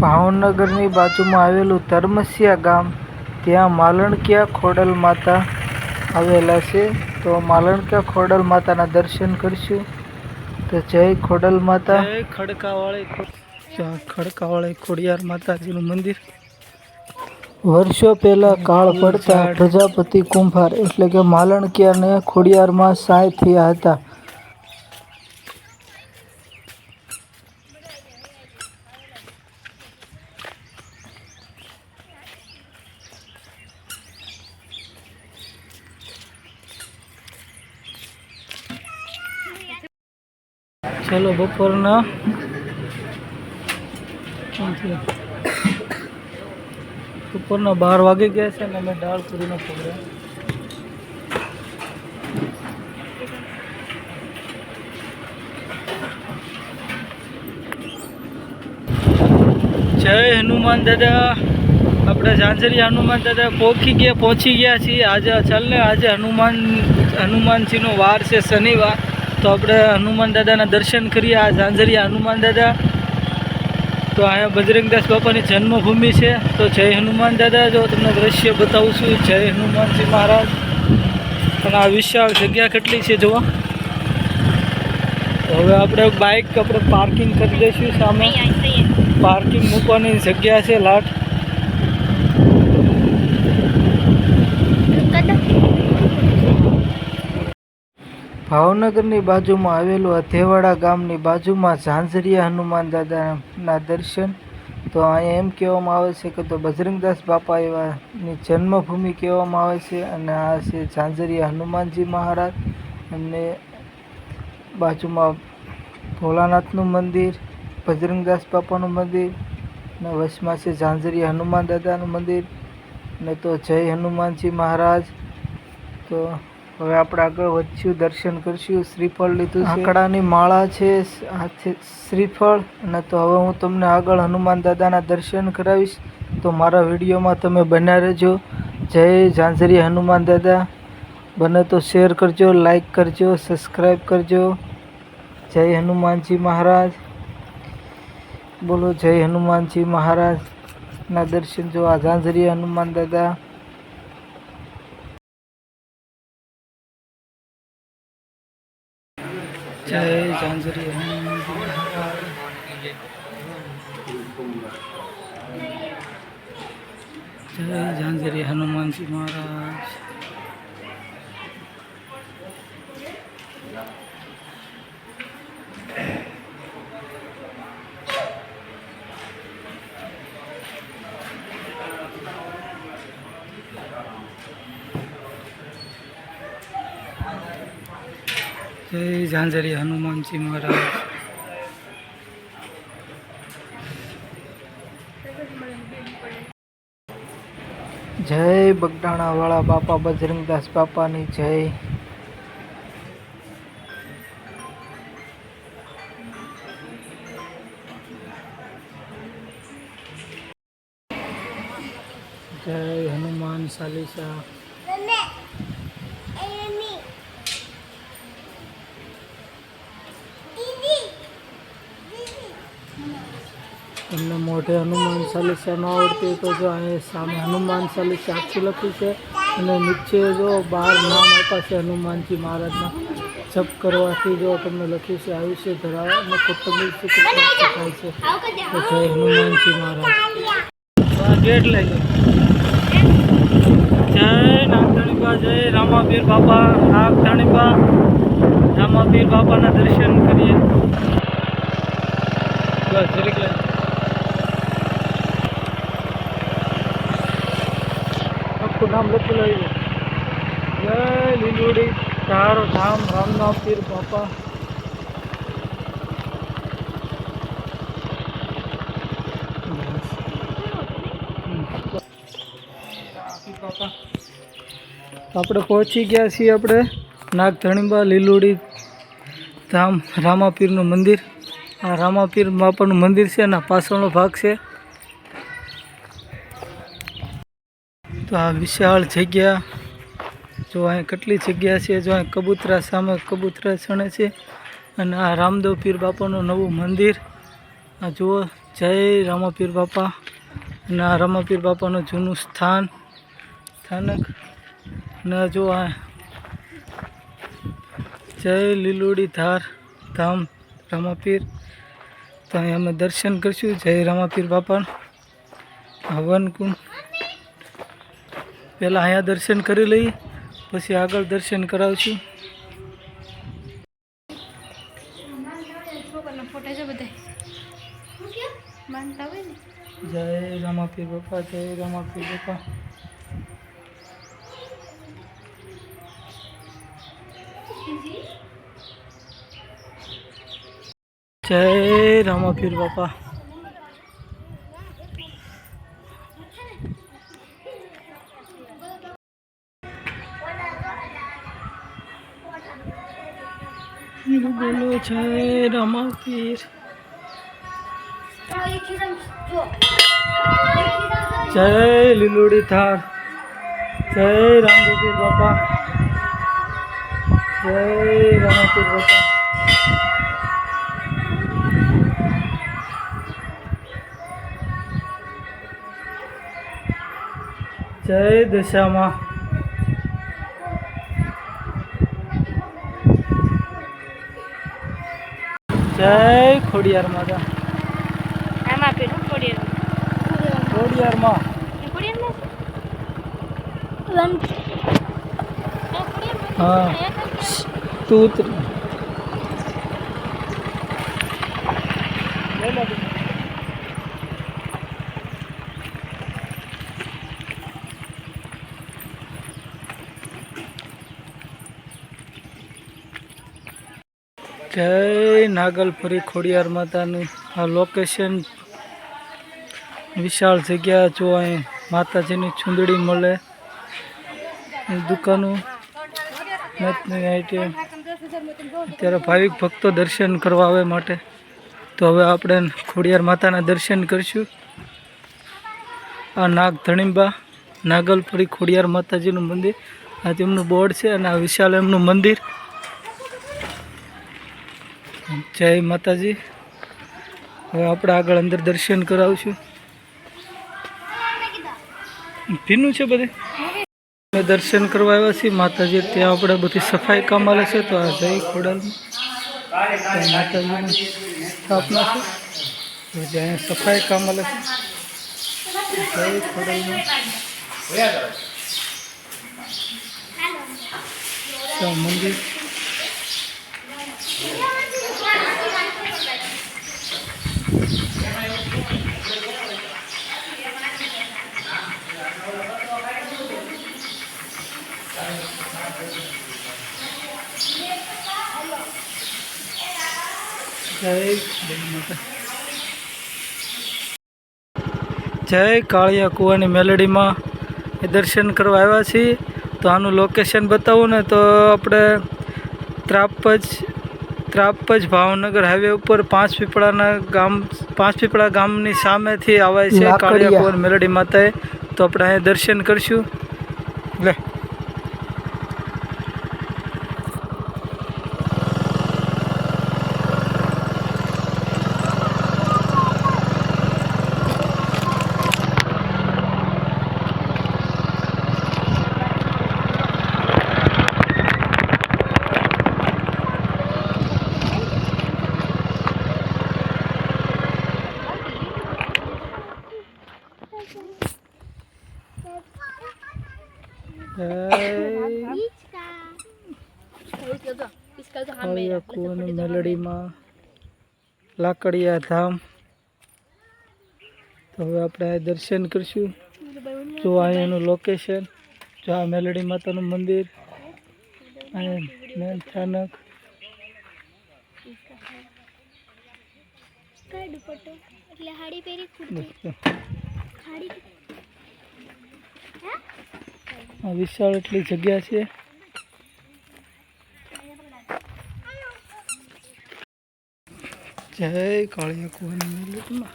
ભાવનગરની બાજુમાં આવેલું ધર્મસિયા ગામ ત્યાં માલણકિયા ખોડલ માતા આવેલા છે. તો માલણકિયા ખોડલ માતાના દર્શન કરશું. તો જય ખોડલ માતા. જય ખડકાવાળી ખડકાવાળી ખોડિયાર માતાજીનું મંદિર. વર્ષો પહેલા કાળ પડતા પ્રજાપતિ કુંભાર એટલે કે માલણકિયાને ખોડિયારમાં સાય થયા હતા. ચલો બપોરના. બપોરના બાર વાગી ગયા છે ને અમે દાળ પૂરીનો પ્રોગ્રામ જય હનુમાન દાદા. આપણે ઝાંઝરી હનુમાન દાદા પહોંચી ગયા પહોંચી ગયા છીએ. આજે ચાલને આજે હનુમાન, હનુમાનજીનો વાર છે શનિવાર. તો આપણે હનુમાન દાદાના દર્શન કરીએ. આ ઝાંઝરિયા હનુમાન દાદા. તો અહીંયા બજરંગદાસ બાપાની જન્મભૂમિ છે. તો જય હનુમાન દાદા. જો તમને દ્રશ્ય બતાવું છું જય હનુમાનજી મહારાજ. અને આ વિશાળ જગ્યા કેટલી છે જોવા હવે આપણે બાઇક આપણે પાર્કિંગ કરી દઈશું સામે. પાર્કિંગ મૂકવાની જગ્યા છે લાટ. ભાવનગરની બાજુમાં આવેલું અધેવાડા ગામની બાજુમાં ઝાંઝરિયા હનુમાન દાદાના દર્શન. તો અહીંયા એમ કહેવામાં આવે છે કે તો બજરંગદાસ બાપા એવાની જન્મભૂમિ કહેવામાં આવે છે અને આ છે ઝાંઝરિયા હનુમાનજી મહારાજ. અને બાજુમાં ભોલાનાથનું મંદિર, બજરંગદાસ બાપાનું મંદિર અને વચમાં છે ઝાંઝરિયા હનુમાન દાદાનું મંદિર, ને તો જય હનુમાનજી મહારાજ. તો હવે આપણે આગળ વધશું, દર્શન કરશું. શ્રીફળ લીધું આંકડાની માળા છે શ્રીફળ. અને તો હવે હું તમને આગળ હનુમાન દાદાના દર્શન કરાવીશ. તો મારા વિડીયોમાં તમે બન્યા રહેજો. જય ઝાંઝરી હનુમાન દાદા. બને તો શેર કરજો, લાઈક કરજો, સબસ્ક્રાઈબ કરજો. જય હનુમાનજી મહારાજ. બોલો, જય હનુમાનજી મહારાજના દર્શન. જો આ ઝાંઝરી હનુમાન દાદા જય ઝાંઝરી હનુમાનજી મહારાજ જય ઝાંઝરી હનુમાનજી મહારાજ જય ઝાંઝરી હનુમાનજી મહારાજ. જય બગડાણા વાળા બાપા બજરંગદાસ બાપાની જય. જય હનુમાન ચાલીસા તમને મોઢે હનુમાન ચાલીસા ન આવડતી હોય તો જો અહીંયા સામે હનુમાન ચાલીસા આખું લખ્યું છે. અને નીચે જો બહાર નામ આપ્યા છે હનુમાનજી મહારાજના. જપ કરવાથી જો તમને લખ્યું છે આયુષ્ય ધરાવે અને કુટુંબી સુખ પ્રાપ્ત થાય છે. તો જય હનુમાનજી મહારાજ. ગેટ લઈ જય નાગધણીબા જય રામાપીર બાપા નાગધણીબા રામાપીર બાપાના દર્શન કરીએ. બસ જરીક લઈ નામ લખેલું આવ્યું જય લીલુડી, તારો ધામ રામનાથ પીર બાપા. આપણે પહોંચી ગયા છીએ આપણે નાગધણીબા લીલુડી ધામ, રામાપીરનું મંદિર. આ રામાપીર બાપાનું મંદિર છે એના પાછળનો ભાગ છે. તો આ વિશાળ જગ્યા. જો અહીં કેટલી જગ્યા છે, જો અહીં કબૂતરા સામે કબૂતરા છણે છે. અને આ રામદેવ પીર બાપાનું નવું મંદિર. આ જુઓ, જય રામાપીર બાપા. અને આ રામાપીર બાપાનું જૂનું સ્થાન, સ્થાનક. અને જો આ જય લીલુડી ધાર ધામ રામાપીર તો અહીં અમે દર્શન કરશું. જય રામાપીર બાપાનું હવન પહેલાં અહીંયા દર્શન કરી લઈએ, પછી આગળ દર્શન કરાવશું. જય રામાપીર બાપા, જય રામાપીર બાપા. જય રામાપીર બાપા. બોલો જય રામાપીર. જય લીલુડી થાર. જય રામદેવીર બાપા. જય રામાપીર બાપા. જય દશામાં. જય ખોડિયાર માતા આમાં પેલું ખોડિયાર ખોડિયાર માં હા. તું ઉતર જય નાગલપુરી ખોડિયાર માતાનું આ લોકેશન વિશાળ જગ્યા જો અહીં માતાજીની ચૂંદડી મળે. દુકાનો અત્યારે ભાવિક ભક્તો દર્શન કરવા આવે માટે. તો હવે આપણે ખોડિયાર માતાના દર્શન કરીશું. આ નાગ ધણીબા નાગલપુરી ખોડિયાર માતાજીનું મંદિર. આ તેમનું બોર્ડ છે અને આ વિશાળ એમનું મંદિર. જય માતાજી. હવે આપણે આગળ અંદર દર્શન કરાવશું. ભીનું છે બધે? દર્શન કરવા આવ્યા છીએ. માતાજી ત્યાં આપણે બધી સફાઈ કામ આલે છે. તો આ જય ખોડાલમાં. માતાજીની સ્થાપના છે. જ્યાં સફાઈ કામ આલે છે. જય ખોડાલમાં. મંદિર. જય જય કાળિયા કુવાની મેલડીમાં એ દર્શન કરવા આવ્યા છીએ. તો આનું લોકેશન બતાવું ને તો આપણે ત્રાપજ ત્રાપજ ભાવનગર હાઈવે ઉપર પાંચ પીપળાના ગામ પાંચ પીપળા ગામની સામેથી આવે છે કાળિયા કુવાની મેલડી માતાએ. તો આપણે અહીંયા દર્શન કરીશું. લે. કુવાની મેલડીમાં લાકડિયા ધામ. તો હવે આપણે આ દર્શન કરીશું. જો અહીંયાનું લોકેશન જો આ મેલડી માતાનું મંદિર અહીંયા મેન સ્થાનક એટલે હાડી પહેરી હાડી વિશાળ એટલી જગ્યા છે. જય કાળિયા કુવાની મેલડીમાં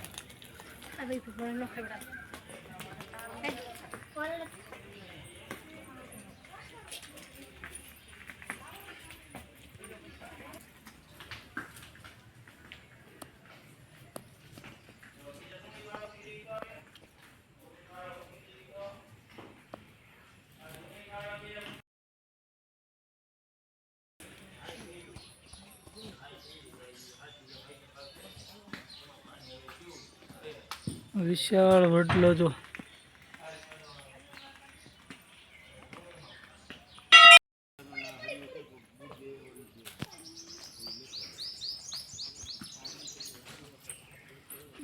વિશાળ વડલો જો.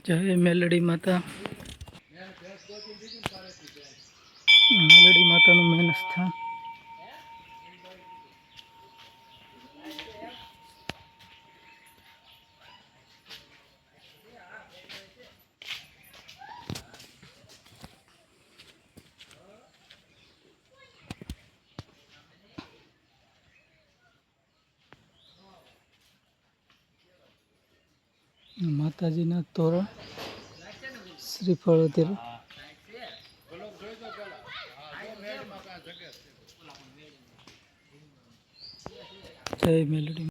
જય મેલડી માતા. મેલડી માતાનું મેન સ્થાન. માતાજીના તોરણ શ્રીફળ અત્યારે જય મેલડી.